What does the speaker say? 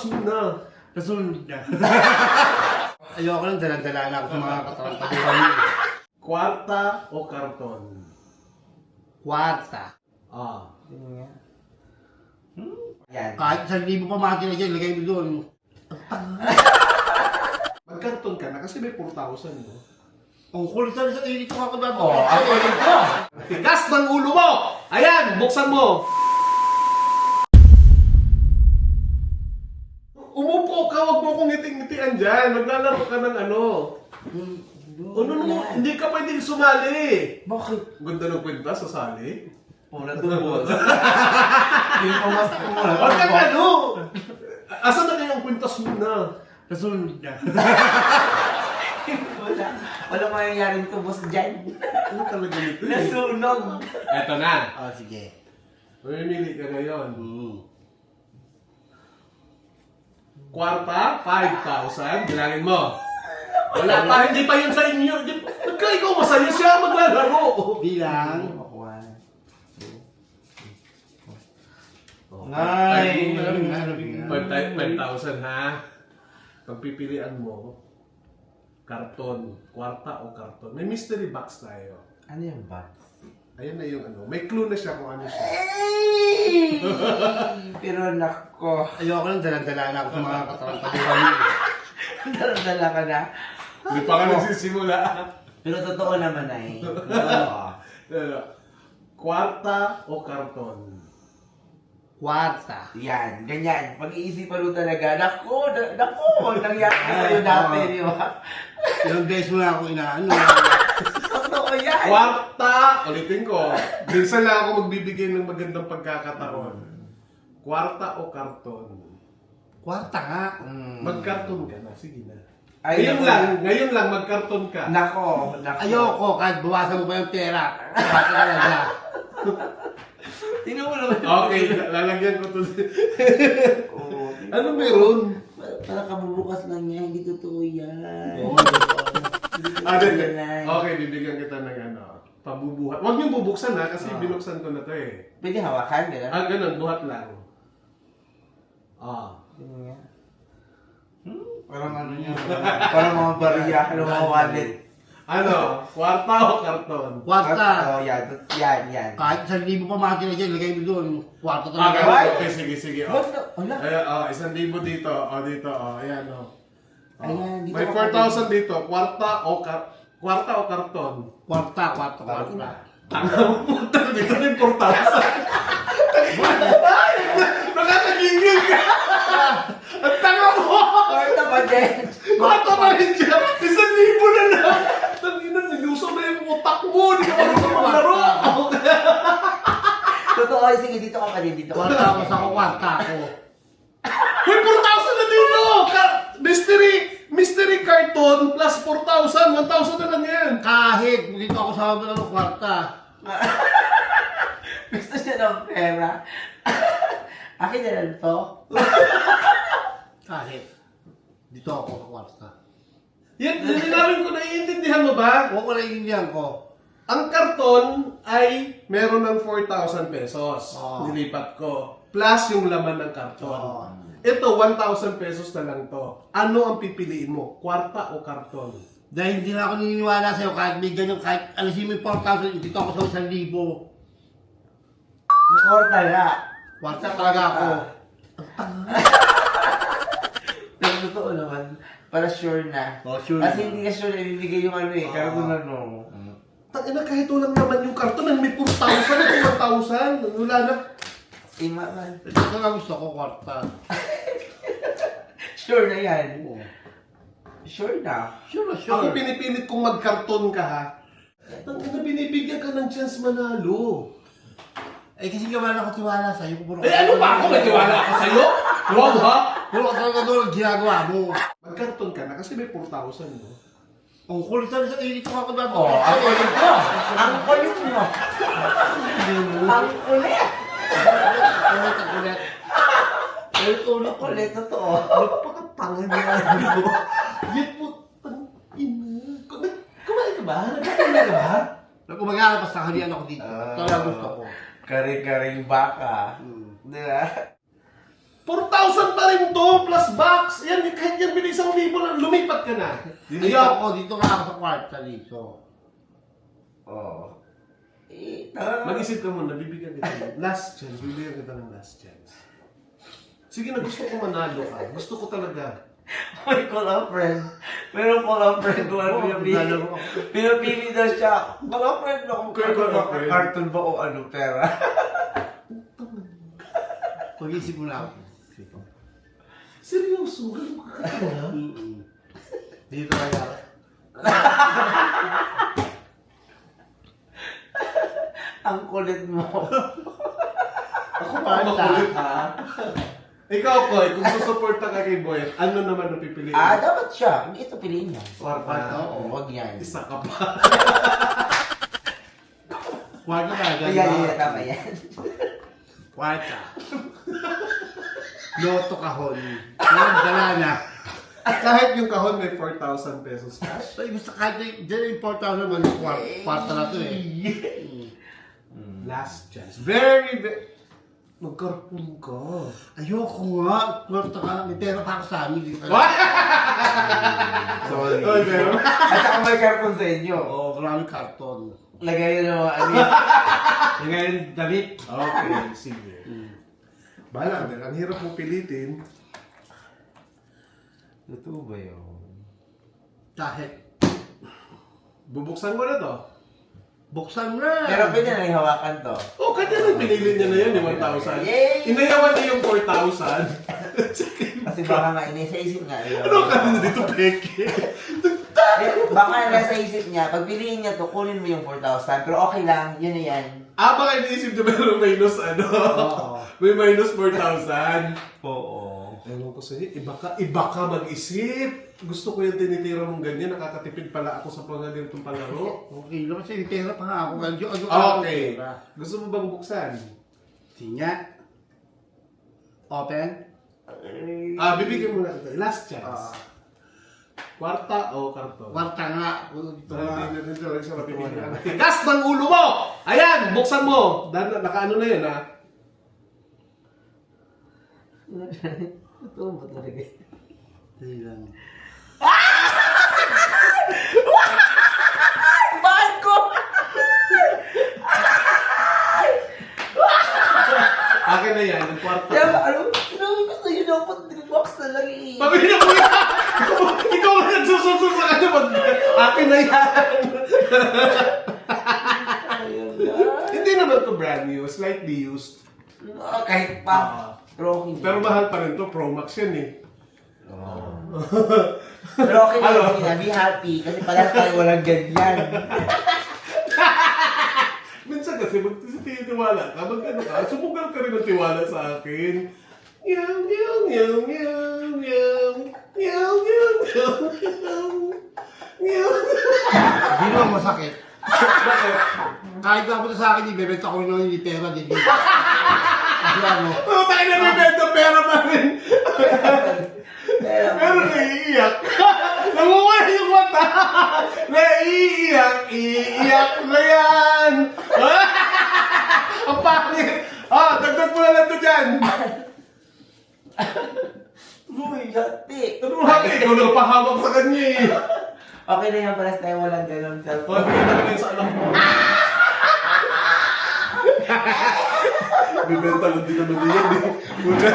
kwintas mo na. Nasunod na. Ayoko lang, dalang-dala na ako sa mga katarantatuhan niyo. Kwarta o karton? Kwarta. Ah. Yan. Kahit sa libo pa makina dyan, lagay mo doon. Magkarton ka na kasi may 4,000 mo. Ang kulit sa sa init ko ako dapat. Oh, ako ito. Tigas ng ulo mo! Ayan, buksan mo! Dyan. Maglalaro ka ng ano. Ano mo, hindi ka pwedeng sumali. Bakit? Ganda ng kwenta sa sali. Pula tubos. Yung pumas ko muna. Huwag kang ano! Asan na kayang kwintas mo na? Nasunod na. Wala. Wala mangyayaring tubos dyan. Ano talaga nito eh? Nasunog. Eto na. Ah, sige. Mamimili ka ngayon. Hmm. Kwarta, 5,000. Bilangin mo. Wala pa, hindi pa yun sa inyo. Pagka ikaw masaya siya, maglalaro. Bilang. Ay. Five- 5,000 ha. Pagpipilian mo, karton, kwarta o karton. May mystery box tayo. Ano yung box? Ayan na yung ano. May clue na siya kung ano siya. Pero nako. Ayoko lang, dalang-dala na ako sa mga katarantatuhan niyo. Dala ka na. Hindi pa ka nagsisimula. Pero totoo naman ay. Oo. Ano? Kwarta o karton? Kwarta. Yan, ganyan. Pag-iisipan mo talaga, nako, na- nako, nangyari sa'yo dati, di ba? Ilang beses mo na ako inaano. Totoo yan. Kwarta! Ulitin ko. Minsan lang ako magbibigay ng magandang pagkakataon. Kwarta o karton? Kwarta nga. Mm. Magkarton ka na. Sige na. Ay, ngayon naku. lang, ngayon lang magkarton ka. Nako, nako. Ayoko, kahit bawasan mo pa yung pera. Kwarta talaga. Tingnan mo naman. Okay, lalagyan ko to. Oo. ano meron? Para- kabubukas lang niya, hindi totoo yan. Ah, Hindi then, totoo yan. okay, bibigyan kita ng ano, pabubuhat. Huwag niyo bubuksan ha, kasi Ah. binuksan ko na to eh. Pwede hawakan, gano'n? Ah, ganun, buhat lang. Ah. Tingnan nga. Parang ano niya. Parang mga bariya, ano mga wallet. Ano, kwarta o karton? Kwarta. Oh, yan, yan, yan. Kahit sa libo pa makina dyan, lagay mo doon. Kwarta Ah, talaga. ganun. Okay, sige, sige. Oh. The? Wala. Ayan, oh, isang libo dito. Oh, dito, oh, ayan, oh. Ayan, dito May ako 4,000 dito. Kwarta o kar kwarta o karton? Kwarta, kwarta, kwarta. Tanga mo punta dito ng 4,000. Nakakagingil ka. Ang tanga mo. Kwarta pa din. Kwarta pa rin siya. Isang libo na lang. Tangina, nilusaw na yung utak mo. Hindi ka marunong maglaro. Totoo, sige, dito ka pa din, dito ka. Kwarta ako sa kwarta ako. May 4,000 na dito. Ka- mystery, mystery carton plus 4,000. 1,000 na lang yan. Kahit dito ako sa ano, kwarta. Gusto niya ng pera. Akin na lang to. Kahit. Dito ako sa kwarta. Yan, linawin ko, naiintindihan mo ba? Huwag ko naiintindihan ko. Ang karton ay meron ng 4,000 pesos. Oo. Nilipat ko. Plus yung laman ng karton. Oo. Ito, 1,000 pesos na lang to. Ano ang pipiliin mo? Kwarta o karton? Dahil hindi na ako naniniwala sa'yo kahit may ganyan, kahit alisin mo yung 4,000, dito ako sa 1,000. Kwarta na. Kwarta talaga ako. Pero totoo naman, para sure na. Oh, sure Kasi na. hindi ka sure na ibibigay yung ano eh, Ah. karton na no. Tangina, kahit walang naman yung karton, may 4,000 at 1,000. Wala na. Eh, ma- ma- Ito nga gusto ko, kwarta. Sure na yan. Oo. Sure na. Sure na, Ako sure. pinipilit kong magkarton ka ha. Tangina, binibigyan ka ng chance manalo. Eh kasi nga wala ako tiwala sa'yo. Puro Eh ano ba ako? May tiwala ako sa'yo? Wow ha? Puro ka talaga doon ang ginagawa mo. Magkarton ka na kasi may 4,000 mo. Ang kulit sa sa init ko ako dapat. Oh, ang kulit mo. Ang kulit mo. Ang kulit. Kulit, ang kulit. Kulit, ulit. Kulit, totoo. Napakatanga niya. Yan po. Kumain ka ba? Nagkakain ka ba? Kung mag-aalpas sa halian ako dito. Ah. Talaga gusto ko. Kari-karing baka. Hmm. Di ba? 4,000 pa rin to, plus box. Yan, kahit yan bilis isang libo lang, lumipat ka na. Dito ako, dito nga ako sa kwarta dito. Oo. Eh. Mag-isip ka muna, bibigyan kita ng last chance. Bibigyan kita ng last chance. Sige na, gusto ko manalo ka. Gusto ko talaga. May call friend. Meron call friend kung ano pinapili. ako. Pinapili daw siya. Call friend ako. Kaya call a friend. Cartoon ba o ano, pera? Pag-isip mo na ako. Seryoso, ganun ka kaya? Mm-mm. Dito kaya. Ang kulit mo. Ako pa makulit ha? Ikaw, Koy, kung susuporta ka kay Boy, ano naman ang pipiliin? ah, dapat siya. Hindi ito piliin niya. Kwarta. Oo, wag yan. Isa ka pa. Kwarta ka, Ayan, yan, yan, tama yan. Kwarta. Loto kahon. Yan, dala na. Kahit yung kahon may 4,000 pesos cash. So, ibig sa kahit yung dyan yung 4,000 man, kwar- kwarta na to eh. Last chance. Very, very... Magkarpun ka. Ayoko nga. Kwarta ka. May pera pa ako sa amin. Dito. What? Sorry. Oy, pero... At saka may karton sa inyo. Oo, maraming karton. Lagay nyo naman ano Ngayon, damit. Okay, sige. Bahala din. Ang hirap mo pilitin. Totoo ba yun? Kahit. Bubuksan ko na to. Buksan na. Pero pwede na hawakan to. Oh, kanya na pinili niya na yun, yung 1,000. Yay! Inayawan niya yung 4,000. Kasi baka nga inisa isip nga. yun. ano ka na dito, Peke? Eh, baka nasa isip niya, pag piliin niya to, kunin mo yung 4,000. Pero okay lang, yun na yan. Ah, baka iniisip niya meron minus ano? Oo. May minus 4,000. Oo. Ewan ko sa'yo, iba ka, iba ka mag-isip. Gusto ko yung tinitira mong ganyan, nakakatipid pala ako sa mga ganitong palaro. Okay, lang kasi pera pa nga ako. Ano, ano, Okay. pera. Gusto mo bang buksan? Sinya. Open. Ah, bibigyan mo na ito. Last chance. Ah. Kwarta o karton? Kwarta nga. Hindi talaga mapipilian. Tigas ng ulo mo! Ayan, buksan mo! Dan, nakaano na yun, ha? Totoo ba talaga? Dali lang. Ko! Akin na yan, yung kwarta. Kaya ba, alam mo, sinabi ko sa'yo dapat box na lang eh. Pabili mo yan! Ikaw ang nagsususo sa kanya. Mag... Akin na yan! Ayun na. Hindi naman to brand new, slightly used. Ah, kahit pa. Ah. Pero okay. Pero mahal pa rin to, Pro Max yan eh. Pero okay na Ano? yun, na, be happy. Kasi pala tayo walang ganyan. Minsan kasi mag tinitiwala ka, mag ano ka, sumugal ka rin ng tiwala sa akin. Meow, meow, meow, meow, meow. Meow, meow, meow, meow. Meow. Hindi naman masakit. Bakit? Kahit napunta sa akin, ibebenta ko naman yung pera, hindi. Alam mo. Ano tayo na may benta pera pa rin? ikaw na pahawak sa kanya eh. Okay na yan, pares tayo walang ganun cellphone. Bakit na rin sa alam mo? May mental hindi naman din yan eh. Puta